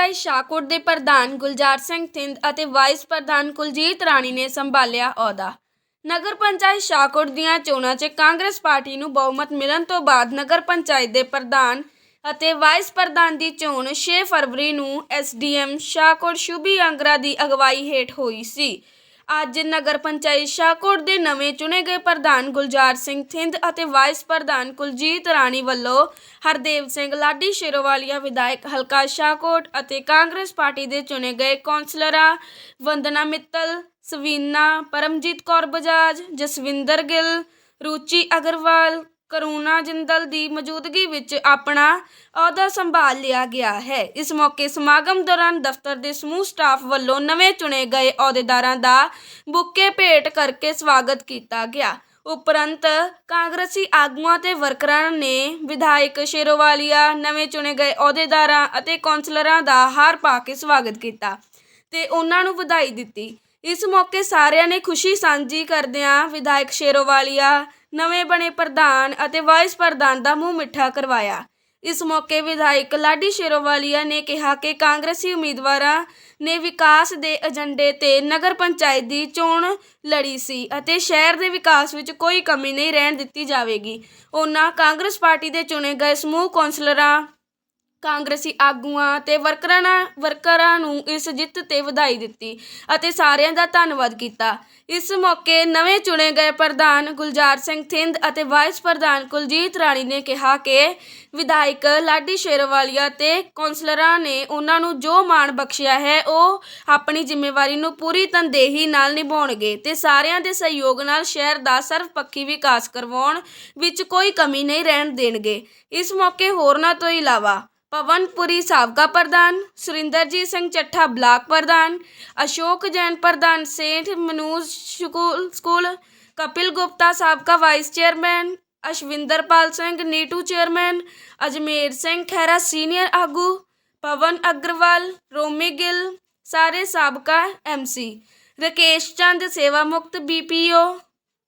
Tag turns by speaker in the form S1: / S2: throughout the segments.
S1: ਪੰਚਾਇਤ ਸ਼ਾਹਕੋਟ ਦੇ ਪ੍ਰਧਾਨ ਗੁਲਜ਼ਾਰ ਸਿੰਘ ਥਿੰਦ ਅਤੇ ਵਾਈਸ ਪ੍ਰਧਾਨ ਕੁਲਜੀਤ ਰਾਣੀ ਨੇ ਸੰਭਾਲਿਆ ਅਹੁਦਾ। ਨਗਰ ਪੰਚਾਇਤ ਸ਼ਾਹਕੋਟ ਦੀਆਂ ਚੋਣਾਂ 'ਚ ਕਾਂਗਰਸ ਪਾਰਟੀ ਨੂੰ ਬਹੁਮਤ ਮਿਲਣ ਤੋਂ ਬਾਅਦ ਨਗਰ ਪੰਚਾਇਤ ਦੇ ਪ੍ਰਧਾਨ ਅਤੇ ਵਾਈਸ ਪ੍ਰਧਾਨ ਦੀ ਚੋਣ 6 ਫਰਵਰੀ ਨੂੰ ਐਸਡੀਐਮ ਸ਼ਾਹਕੋਟ ਸ਼ੁਭੀ ਅੰਗਰਾ ਦੀ ਅਗਵਾਈ ਹੇਠ ਹੋਈ ਸੀ। ਅੱਜ ਨਗਰ ਪੰਚਾਇਤ ਸ਼ਾਹਕੋਟ ਦੇ ਨਵੇਂ ਚੁਣੇ ਗਏ ਪ੍ਰਧਾਨ ਗੁਲਜ਼ਾਰ ਸਿੰਘ ਥਿੰਦ ਅਤੇ ਵਾਈਸ ਪ੍ਰਧਾਨ ਕੁਲਜੀਤ ਰਾਣੀ ਵੱਲੋਂ ਹਰਦੇਵ ਸਿੰਘ ਲਾਡੀ ਸ਼ੇਰੋਵਾਲੀਆ ਵਿਧਾਇਕ ਹਲਕਾ ਸ਼ਾਹਕੋਟ ਅਤੇ ਕਾਂਗਰਸ ਪਾਰਟੀ ਦੇ ਚੁਣੇ ਗਏ ਕੌਂਸਲਰਾਂ ਵੰਦਨਾ ਮਿੱਤਲ, ਸਵੀਨਾ, ਪਰਮਜੀਤ ਕੌਰ ਬਜਾਜ, ਜਸਵਿੰਦਰ ਗਿੱਲ, ਰੂਚੀ ਅਗਰਵਾਲ ਕਰੂਣਾ ਜਿੰਦਲ ਦੀ ਮੌਜੂਦਗੀ ਵਿੱਚ ਆਪਣਾ ਅਹੁਦਾ ਸੰਭਾਲ ਲਿਆ ਗਿਆ ਹੈ। ਇਸ ਮੌਕੇ ਸਮਾਗਮ ਦੌਰਾਨ ਦਫ਼ਤਰ ਦੇ ਸਮੂਹ ਸਟਾਫ ਵੱਲੋਂ ਨਵੇਂ ਚੁਣੇ ਗਏ ਅਹੁਦੇਦਾਰਾਂ ਦਾ ਬੁੱਕੇ ਭੇਟ ਕਰਕੇ ਸਵਾਗਤ ਕੀਤਾ ਗਿਆ। ਉਪਰੰਤ ਕਾਂਗਰਸੀ ਆਗੂਆਂ ਤੇ ਵਰਕਰਾਂ ਨੇ ਵਿਧਾਇਕ ਸ਼ੇਰੋਵਾਲੀਆ, ਨਵੇਂ ਚੁਣੇ ਗਏ ਅਹੁਦੇਦਾਰਾਂ ਅਤੇ ਕੌਂਸਲਰਾਂ ਦਾ ਹਾਰ ਪਾ ਕੇ ਸਵਾਗਤ ਕੀਤਾ ਤੇ ਉਹਨਾਂ ਨੂੰ ਵਧਾਈ ਦਿੱਤੀ। ਇਸ ਮੌਕੇ ਸਾਰਿਆਂ ਨੇ ਖੁਸ਼ੀ ਸਾਂਝੀ ਕਰਦਿਆਂ ਵਿਧਾਇਕ ਸ਼ੇਰੋਵਾਲੀਆ, ਨਵੇਂ ਬਣੇ ਪ੍ਰਧਾਨ ਅਤੇ ਵਾਈਸ ਪ੍ਰਧਾਨ ਦਾ ਮੂੰਹ ਮਿੱਠਾ ਕਰਵਾਇਆ। ਇਸ ਮੌਕੇ ਵਿਧਾਇਕ ਲਾਡੀ ਸ਼ੇਰੋਵਾਲੀਆ ਨੇ ਕਿਹਾ ਕਿ ਕਾਂਗਰਸੀ ਉਮੀਦਵਾਰਾਂ ਨੇ ਵਿਕਾਸ ਦੇ ਏਜੰਡੇ ਤੇ ਨਗਰ ਪੰਚਾਇਤ ਦੀ ਚੋਣ ਲੜੀ ਸੀ ਅਤੇ ਸ਼ਹਿਰ ਦੇ ਵਿਕਾਸ ਵਿੱਚ ਕੋਈ ਕਮੀ ਨਹੀਂ ਰਹਿਣ ਦਿੱਤੀ ਜਾਵੇਗੀ। ਉਹਨਾਂ ਕਾਂਗਰਸ ਪਾਰਟੀ ਦੇ ਚੁਣੇ ਗਏ ਸਮੂਹ ਕੌਂਸਲਰਾਂ ਕਾਂਗਰਸੀ ਆਗੂਆਂ ਤੇ ਵਰਕਰਾਂ ਨਾਲ- ਵਰਕਰਾਂ ਨੂੰ ਇਸ ਜਿੱਤ ਤੇ ਵਧਾਈ ਦਿੱਤੀ ਅਤੇ ਸਾਰਿਆਂ ਦਾ ਧੰਨਵਾਦ ਕੀਤਾ। ਇਸ ਮੌਕੇ ਨਵੇਂ ਚੁਣੇ ਗਏ ਪ੍ਰਧਾਨ ਗੁਲਜ਼ਾਰ ਸਿੰਘ ਥਿੰਦ ਅਤੇ ਵਾਈਸ ਪ੍ਰਧਾਨ ਕੁਲਜੀਤ ਰਾਣੀ ਨੇ ਕਿਹਾ ਕਿ ਵਿਧਾਇਕ ਲਾਡੀ ਸ਼ੇਰਵਾਲੀਆ ਤੇ ਕੌਂਸਲਰਾਂ ਨੇ ਉਹਨਾਂ ਨੂੰ ਜੋ ਮਾਣ ਬਖਸ਼ਿਆ ਹੈ, ਉਹ ਆਪਣੀ ਜ਼ਿੰਮੇਵਾਰੀ ਨੂੰ ਪੂਰੀ ਤਨਦੇਹੀ ਨਾਲ ਨਿਭਾਉਣਗੇ ਤੇ ਸਾਰਿਆਂ ਦੇ ਸਹਿਯੋਗ ਨਾਲ ਸ਼ਹਿਰ ਦਾ ਸਰਵਪੱਖੀ ਵਿਕਾਸ ਕਰਵਾਉਣ ਵਿੱਚ ਕੋਈ ਕਮੀ ਨਹੀਂ ਰਹਿਣ ਦੇਣਗੇ। ਇਸ ਮੌਕੇ ਹੋਰਨਾਂ ਤੋਂ ਇਲਾਵਾ ਪਵਨਪੁਰੀ ਸਾਬਕਾ ਪ੍ਰਧਾਨ ਸੁਰਿੰਦਰਜੀਤ ਸਿੰਘ ਚੱਠਾ ਬਲਾਕ ਪ੍ਰਧਾਨ ਅਸ਼ੋਕ ਜੈਨ ਪ੍ਰਧਾਨ ਸੇਠ ਮਨੂਜ ਸਕੂਲ ਸਕੂਲ ਕਪਿਲ ਗੁਪਤਾ ਸਾਬਕਾ vice chairman Ashwinderpal Singh Neetu chairman Ajmer Singh Khaira senior ਆਗੂ ਪਵਨ ਅਗਰਵਾਲ ਰੋਮੀ ਗਿੱਲ ਸਾਰੇ ਸਾਬਕਾ ਐਮਸੀ ਰਕੇਸ਼ ਚੰਦ ਸੇਵਾ ਮੁਕਤ BPO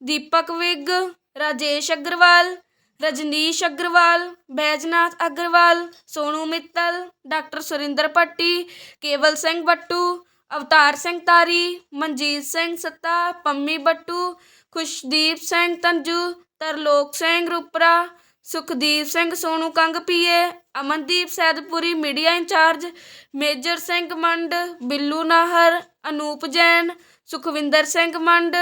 S1: Deepak Vig Rajesh Agarwal Rajneesh Agarwal, Baijnath Agarwal, Sonu Mittal, doctor Surinder Bhatti, Kewal Singh Battu, Avtar Singh Tari, Manjit Singh Satta, Pammi Battu, Khushdeep Singh Tanju, Tarlok Singh Rupra, Sukhdeep Singh Sonu Kang PA, Amandeep Saidpuri media in charge, Major Singh Mand, Billu Nahar, Anoop Jain, Sukhwinder Singh Mand,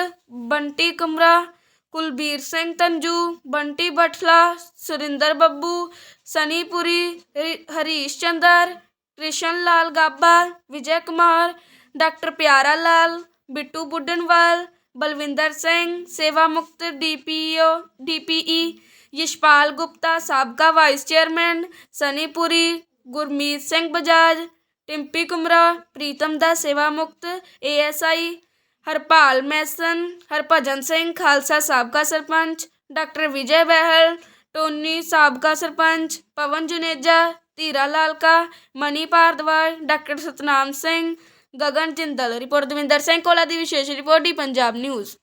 S1: Bunty Kamra Kulbir Singh ਤੰਜੂ Bunty ਬਠਲਾ Surinder Babbu Sanipuri ਰੀ- Harish Chander Krishan Lal Gaba Vijay Kumar doctor Piara Lal Bittu Budhanwal Balwinder Singh ਸੇਵਾ ਮੁਕਤ DPO DPE Yashpal Gupta ਸਾਬਕਾ vice chairman Sanipuri Gurmeet Singh Bajaj Timpy Kumra Pritam ਦਾ ਸੇਵਾ ਮੁਕਤ ASI Harpal Mason, Harbhajan Singh, Khalsa ਸਾਬਕਾ sarpanch, doctor Vijay Behl Tony ਸਾਬਕਾ sarpanch, Pawan Juneja, Dhira Lalka, Mani Bhardwaj, doctor Satnam Singh, Gagan Jindal, report Davinder Singh Kola ਦੀ ਵਿਸ਼ੇਸ਼ ਰਿਪੋਰਟ ਦੀ ਪੰਜਾਬ ਨਿਊਜ਼।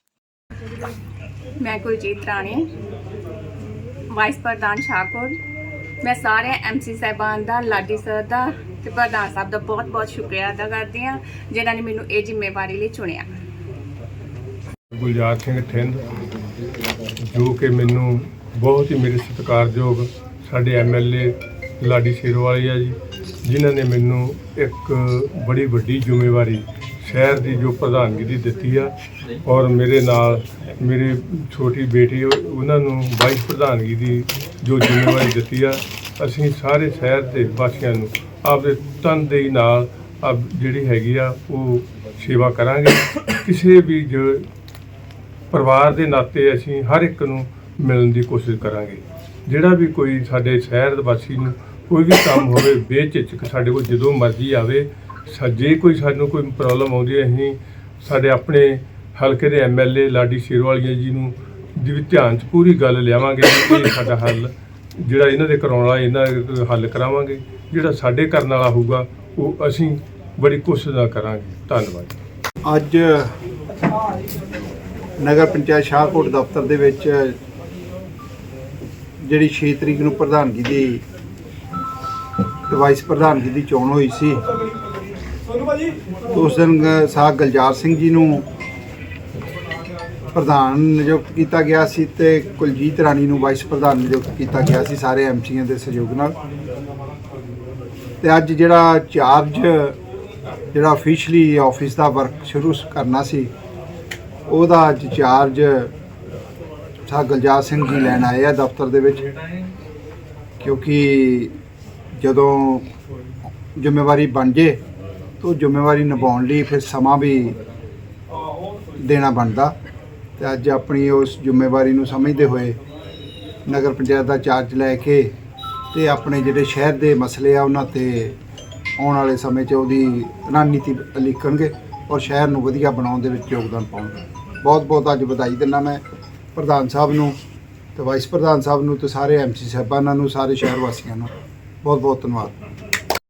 S2: ਮੈਂ ਕੁਲਜੀਤ ਰਾਣੀ, ਵਾਈਸ ਪ੍ਰਧਾਨ ਸ਼ਾਹਕੋਟ। ਮੈਂ ਸਾਰੇ ਐਮਸੀ ਸਾਹਿਬਾਨ ਦਾ, ਲਾਡੀ ਸਰ ਦਾ ਤੇ ਪ੍ਰਧਾਨ ਸਾਹਿਬ ਦਾ ਬਹੁਤ ਬਹੁਤ ਸ਼ੁਕਰੀਆ ਅਦਾ ਕਰਦੀ ਹਾਂ, ਜਿਨ੍ਹਾਂ ਨੇ ਮੈਨੂੰ ਇਹ ਜ਼ਿੰਮੇਵਾਰੀ ਲਈ ਚੁਣਿਆ।
S3: ਗੁਲਜ਼ਾਰ ਸਿੰਘ ਥਿੰਦ ਜੋ ਕਿ ਮੈਨੂੰ ਬਹੁਤ ਹੀ ਮੇਰੇ ਸਤਿਕਾਰਯੋਗ ਸਾਡੇ ਐਮਐਲਏ ਲਾਡੀ ਆ ਜੀ, ਜਿਨ੍ਹਾਂ ਨੇ ਮੈਨੂੰ ਇੱਕ ਬੜੀ ਵੱਡੀ ਜ਼ਿੰਮੇਵਾਰੀ ਸ਼ਹਿਰ ਦੀ ਜੋ ਪ੍ਰਧਾਨਗੀ ਦੀ ਦਿੱਤੀ ਆ ਔਰ ਮੇਰੇ ਨਾਲ ਮੇਰੇ ਛੋਟੀ ਬੇਟੀ ਉਹਨਾਂ ਨੂੰ ਵਾਈਸ ਪ੍ਰਧਾਨਗੀ ਦੀ ਜੋ ਜ਼ਿੰਮੇਵਾਰੀ ਦਿੱਤੀ ਆ, ਅਸੀਂ ਸਾਰੇ ਸ਼ਹਿਰ ਦੇ ਵਾਸੀਆਂ ਨੂੰ ਆਪਦੇ ਤਨਦੇਹੀ ਨਾਲ ਆਪ ਜਿਹੜੀ ਹੈਗੀ ਆ ਉਹ ਸੇਵਾ ਕਰਾਂਗੇ। ਕਿਸੇ ਵੀ ਜੋ ਪਰਿਵਾਰ ਦੇ ਨਾਤੇ ਅਸੀਂ ਹਰ ਇੱਕ ਨੂੰ ਮਿਲਣ ਦੀ ਕੋਸ਼ਿਸ਼ ਕਰਾਂਗੇ। ਜਿਹੜਾ ਵੀ ਕੋਈ ਸਾਡੇ ਸ਼ਹਿਰ ਵਾਸੀ ਨੂੰ ਕੋਈ ਵੀ ਕੰਮ ਹੋਵੇ ਬੇਚਿਚਕ ਸਾਡੇ ਕੋਲ ਜਦੋਂ ਮਰਜ਼ੀ ਆਵੇ ਜੇ ਕੋਈ ਸਾਨੂੰ ਕੋਈ ਪ੍ਰੋਬਲਮ ਆਉਂਦੀ ਹੈ, ਅਸੀਂ ਸਾਡੇ ਆਪਣੇ ਹਲਕੇ ਦੇ ਐਮਐਲਏ ਲਾਡੀ ਸ਼ੇਰਵਾਲੀਆ ਜੀ ਨੂੰ ਦੀ ਵੀ ਧਿਆਨ 'ਚ ਪੂਰੀ ਗੱਲ ਲਿਆਵਾਂਗੇ ਕਿ ਸਾਡਾ ਹੱਲ, ਜਿਹੜਾ ਇਹਨਾਂ ਦੇ ਕਰਾਉਣ ਵਾਲਾ, ਇਹਨਾਂ ਦਾ ਹੱਲ ਕਰਾਵਾਂਗੇ। ਜਿਹੜਾ ਸਾਡੇ ਕਰਨ ਵਾਲਾ ਹੋਊਗਾ, ਉਹ ਅਸੀਂ ਬੜੀ ਕੋਸ਼ਿਸ਼ ਨਾਲ ਕਰਾਂਗੇ। ਧੰਨਵਾਦ।
S4: ਅੱਜ ਨਗਰ ਪੰਚਾਇਤ ਸ਼ਾਹਕੋਟ ਦਫ਼ਤਰ ਦੇ ਵਿੱਚ ਜਿਹੜੀ 6 ਤਰੀਕ ਨੂੰ ਪ੍ਰਧਾਨਗੀ ਦੀ ਵਾਈਸ ਪ੍ਰਧਾਨਗੀ ਦੀ ਚੋਣ ਹੋਈ ਸੀ। ਉਸ ਦਿਨ ਗ- ਸਾਹ ਗਲਜਾਰ ਸਿੰਘ ਜੀ ਨੂੰ ਪ੍ਰਧਾਨ ਨਿਯੁਕਤ ਕੀਤਾ ਗਿਆ ਸੀ ਤੇ ਕੁਲਜੀਤ ਰਾਣੀ ਨੂੰ ਵਾਈਸ ਪ੍ਰਧਾਨ ਨਿਯੁਕਤ ਕੀਤਾ ਗਿਆ ਸੀ ਸਾਰੇ ਐਮਸੀਆਂ ਦੇ ਸਹਿਯੋਗ ਨਾਲ। ਤੇ ਅੱਜ ਜਿਹੜਾ ਚਾਰਜ, ਜਿਹੜਾ ਅਫੀਸ਼ੀਅਲੀ ਆਫਿਸ ਦਾ ਵਰਕ ਸ਼ੁਰੂ ਕਰਨਾ ਸੀ ਉਹਦਾ ਅੱਜ ਚਾਰਜ ਸਾਹ ਗਲਜਾਰ ਸਿੰਘ ਜੀ ਲੈਣ ਆਏ ਆ ਦਫ਼ਤਰ ਦੇ ਵਿੱਚ, ਕਿਉਂਕਿ ਜਦੋਂ ਜ਼ਿੰਮੇਵਾਰੀ ਬਣ ਜੇ, ਤਾਂ ਉਹ ਜ਼ਿੰਮੇਵਾਰੀ ਨਿਭਾਉਣ ਲਈ ਫਿਰ ਸਮਾਂ ਵੀ ਦੇਣਾ ਬਣਦਾ। ਤੇ ਅੱਜ ਆਪਣੀ ਉਸ ਜ਼ਿੰਮੇਵਾਰੀ ਨੂੰ ਸਮਝਦੇ ਹੋਏ ਨਗਰ ਪੰਚਾਇਤ ਦਾ ਚਾਰਜ ਲੈ ਕੇ ਤੇ ਆਪਣੇ ਜਿਹੜੇ ਸ਼ਹਿਰ ਦੇ ਮਸਲੇ ਆ, ਉਹਨਾਂ ਤੇ ਆਉਣ ਵਾਲੇ ਸਮੇਂ 'ਚ ਉਹਦੀ ਰਣਨੀਤੀ ਲਿਖਣਗੇ ਔਰ ਸ਼ਹਿਰ ਨੂੰ ਵਧੀਆ ਬਣਾਉਣ ਦੇ ਵਿੱਚ ਯੋਗਦਾਨ ਪਾਉਣਗੇ। ਬਹੁਤ ਬਹੁਤ ਅੱਜ ਵਧਾਈ ਦਿੰਦਾ ਮੈਂ ਪ੍ਰਧਾਨ ਸਾਹਿਬ ਨੂੰ ਤੇ ਵਾਈਸ ਪ੍ਰਧਾਨ ਸਾਹਿਬ ਨੂੰ ਤੇ ਸਾਰੇ ਐਮਸੀ ਸਾਹਿਬਾਨਾਂ ਨੂੰ, ਸਾਰੇ ਸ਼ਹਿਰ ਵਾਸੀਆਂ ਨੂੰ। ਬਹੁਤ ਬਹੁਤ ਧੰਨਵਾਦ।